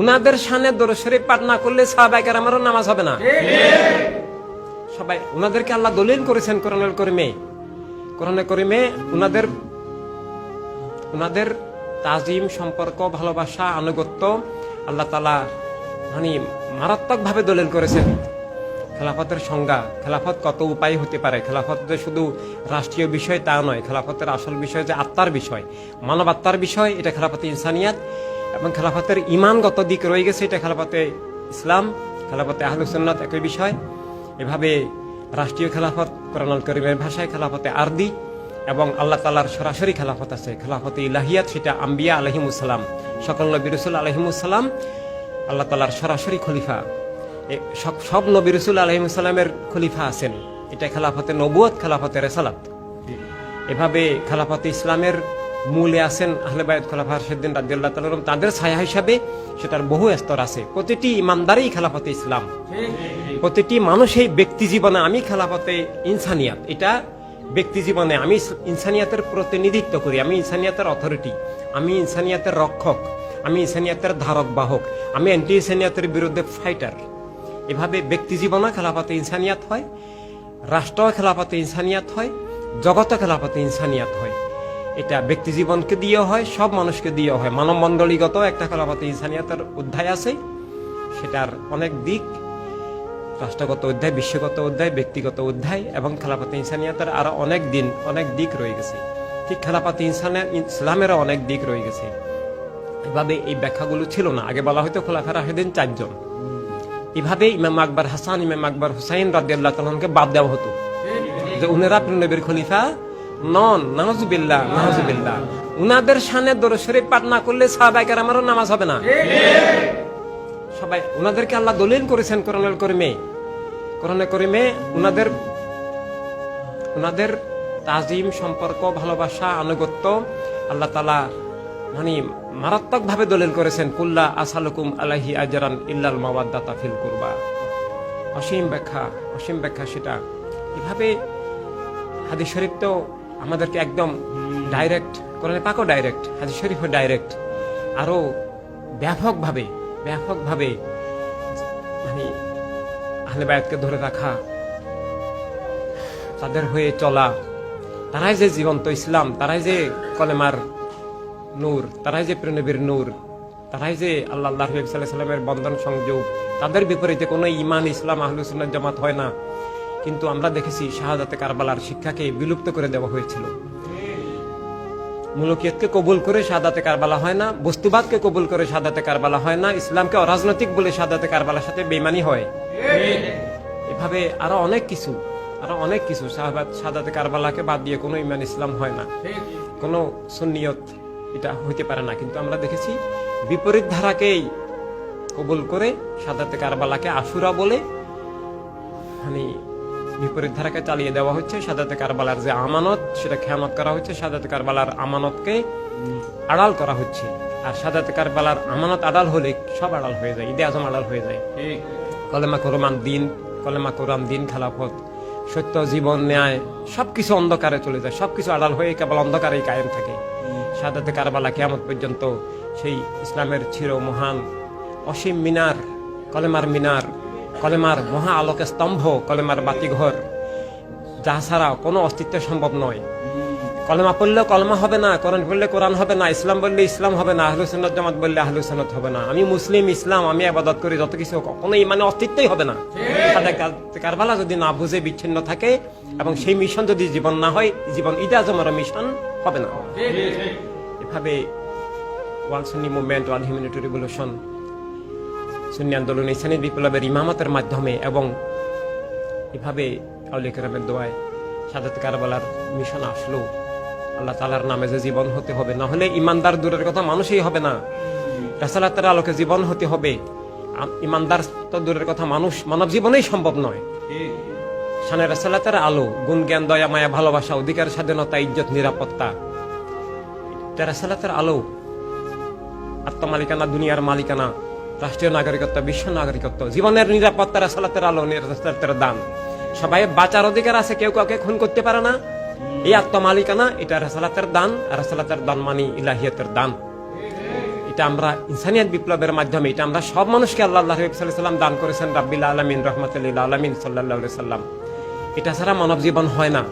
উনাদের সামনে দরুদ শরীফ পাঠ না করলে সাহাবাইকার আমারও নামাজ হবে না। সবাই, উনাদেরকে আল্লাহ দলিল করেছেন কোরআনুল করিমে। কোরআনে করিমে উনাদের উনাদের তাজিম সম্পর্ক, ভালোবাসা, আনুগত্য আল্লাহ তালা মানে মারাত্মকভাবে দলিল করেছেন। খেলাফতের সংজ্ঞা, খেলাফত কত উপায় হতে পারে? খেলাফত যে শুধু রাষ্ট্রীয় বিষয় তা নয়, খেলাফতের আসল বিষয় যে আত্মার বিষয়, মানব আত্মার বিষয়, এটা খেলাফতে ইনসানিয়াত। এবং খেলাফতের ইমানগত দিক রয়ে গেছে, এটা খেলাফতে ইসলাম, খেলাফতে আহলুসন্নাত একই বিষয়। এভাবে রাষ্ট্রীয় খেলাফত কোরআনুল করিমের ভাষায় খেলাফতে আরদি এবং আল্লাহ তালার সরাসরি খেলাফত আছে, খেলাফতে ইলাহিয়াত, সেটা আম্বিয়া আলহিমুসালাম সকল নবী রসুল আলহিমুসালাম আল্লাহ তালার সরাসরি খলিফা। সব সব নবী রসুল আলহিমুসালামের খলিফা আছেন। এটা খেলাফতে নবুয়ত খেলাফতে রেসালাত। এভাবে খেলাফতে ইসলামের মূলে আছেন আহলেবায়ত খোলাফা সেদিন রাজিয়াল্লাহ তালম তাদের ছায়া হিসাবে সেটার বহু স্তর আছে। প্রতিটি ইমানদারই খেলাফতে ইসলাম। প্রতিটি মানুষই ব্যক্তি জীবনে আমি খেলাফতে ইনসানিয়াত। এটা ব্যক্তি জীবনে আমি ইনসানিয়াতের প্রতিনিধিত্ব করি। আমি ইনসানিয়াতের অথরিটি আমি ইনসানিয়াতের রক্ষক, আমি ইনসানিয়াতের ধারক, বাহক, আমি অ্যান্টি ইনসানিয়াতের বিরুদ্ধে ফাইটার এভাবে ব্যক্তি জীবনে খেলাফতে ইনসানিয়াত হয় রাষ্ট্র খেলাফতে ইনসানিয়াত হয় জগত খেলাফতে ইনসানিয়াত হয়। এটা ব্যক্তি জীবনকে দিয়ে হয়, সব মানুষকে দিয়ে হয়। মানব মণ্ডলীগত একটা খেলাফতে ইনসানিয়াতের অধ্যায় আছে। সেটার অনেক দিক, রাষ্ট্রগত অধ্যায়, বিশ্বগত অধ্যায়, ব্যক্তিগত অধ্যায় এবং খেলাফতে ইনসানিয়াতের আরও অনেক দিন, অনেক দিক রয়ে গেছে। ঠিক খেলাফতে ইনসানিয়া ইসলামেরও অনেক দিক রয়ে গেছে। এভাবে এই ব্যাখ্যাগুলো ছিল না। আগে বলা হয়তো খোলাফা রাহেদিন চারজন। এভাবে ইমাম আকবর হাসান, ইমাম আকবর হুসাইন রাদিয়াল্লাহ তালকে বাদ দেওয়া হতো। যে উনারা নবীর খলিফা নন নাহজুবিল্লাহ নাহজুবিল্লাহ উনাদের সামনে দরুদ শরীফ পাঠ না করলে সাহাবাইকার আমারও নামাজ হবে না। সবাই, উনাদেরকে আল্লাহ দলিল করেছেন কোরআনুল করিমে। কোরআনে করিমে উনাদের উনাদের তাজিম সম্পর্ক, ভালোবাসা, আনুগত্য আল্লাহ তালা মানে মারাত্মকভাবে দলিল করেছেন। কুল্লা আসালুকুম আলাহি আজরান ইল্লাল মাওয়াদ্দাতা ফিল কুরবা। অসীম ব্যাখ্যা অসীম ব্যাখ্যা সেটা। এভাবে হাদিস শরীফ তো আমাদেরকে একদম ডাইরেক্ট কোরআনে পাকও ডাইরেক্ট হাদিস শরীফও ডাইরেক্ট আরও ব্যাপকভাবে ব্যাপকভাবে মানে আহলে বায়াতকে ধরে রাখা, তাদের হয়ে চলা, তারাই যে জীবন্ত ইসলাম, তারাই যে কলেমার নূর, তারাই যে প্রণবীর নূর, তারাই যে আল্লাহ আল্লাহ সাল্লামের বন্ধন সংযোগ, তাদের বিপরীতে কোনো ইমান ইসলাম আহলুসুল্লাহ জামাত হয় না। কিন্তু আমরা দেখেছি শাহাদাতে কারবালার শিক্ষাকে বিলুপ্ত করে দেওয়া হয়েছিল। মুলকিয়তকে কবুল করে সাদাতে কারবালা হয় না, বস্তুবাদকে কবুল করে সাদাতে কারবালা হয় না, ইসলামকে অরাজনৈতিক বলে সাদাতে কারবালার সাথে বেমানি হয়। এভাবে আরও অনেক কিছু, আরও অনেক কিছু সাদাতে কারবালাকে বাদ দিয়ে কোনো ইমান ইসলাম হয় না। কোনো সুন্নিয়ত এটা হইতে পারে না। কিন্তু আমরা দেখেছি বিপরীত ধারাকেই কবুল করে সাদাতে কারবালাকে আশুরা বলে। মানে বিপরীত ধারাকে চালিয়ে দেওয়া হচ্ছে সাদাতে কারবালার যে আমানত সেটা খেয়ামত করা হচ্ছে। সাদাতে কারবালার আমানতকে আড়াল করা হচ্ছে। আর সাদাতে কারবালার আমানত আড়াল হলে সব আড়াল হয়ে যায় ঈদে আজম আড়াল হয়ে যায়। কলেমা কোরআন দিন কলেমা কোরআন দিন খেলাফত সত্য জীবন ন্যায় সব কিছু অন্ধকারে চলে যায়। সব কিছু আড়াল হয়ে কেবল অন্ধকারেই কায়েম থাকে। সাদাতে কারবালা কেয়ামত পর্যন্ত সেই ইসলামের চির মহান অসীম মিনার কলেমার মিনার কলেমার মহা আলোকের স্তম্ভ, কলেমার বাতিঘর। যা ছাড়া কোনো অস্তিত্ব সম্ভব নয়। কলেমা পড়লে কলমা হবে না, কোরআন পড়লে কোরআন হবে না, ইসলাম বললে ইসলাম হবে না আহলু সন্নত জামাত বললে আহলু সন্নত হবে না। আমি মুসলিম, ইসলাম, আমি আবাদত করি, যত কিছু কখনো মানে অস্তিত্বই হবে না। কারবালা যদি না বুঝে, বিচ্ছিন্ন থাকে, এবং সেই মিশন যদি জীবন না হয়, জীবন ঈদ আজমের মিশন হবে না। এভাবে world Sunni movement world humanity revolution সুন্নি আন্দোলন ইসানি বিপ্লবের ইমামতের মাধ্যমে এবং এভাবে আউলিকেরামের দোয়ায় সাদাত কারবালার মিশন আসলো। আল্লাহ তালার নামে যে জীবন হতে হবে, না হলে ইমানদার দূরের কথা মানুষই হবে না। রাসালাতের আলোকে জীবন হতে হবে। ইমানদার তো দূরের কথা মানুষ মানব জীবনেই সম্ভব নয়। সানে রাসালাতের আলো, গুণ জ্ঞান, দয়া, মায়া, ভালোবাসা, অধিকার, স্বাধীনতা, ইজ্জত, নিরাপত্তা। রাসালাতের আলো। আত্মমালিকানা, দুনিয়ার মালিকানা। রাষ্ট্রীয় নাগরিকত্ব, বিশ্ব নাগরিকত্ব, জীবনের নিরাপত্তা রাসালাতের আলো রাসালাতের দান সবাই বাঁচার অধিকার আছে, কেউ কাউকে খুন করতে পারে না। এই আত্মমালিকানা, এটা রাসালাতের দান রাসালাতের দান মানি ইলাহিয়তের দান। এটা আমরা ইনসানিয়াত বিপ্লবের মাধ্যমে, এটা আমরা সব মানুষকে আল্লাহ হাবিব সাল্লাম দান করেছেন, রাব্বিল আলমিন রহমতুল্লাহ আলমিন সাল্লাহ সাল্লাম এটা ছাড়া মানব জীবন হয় না।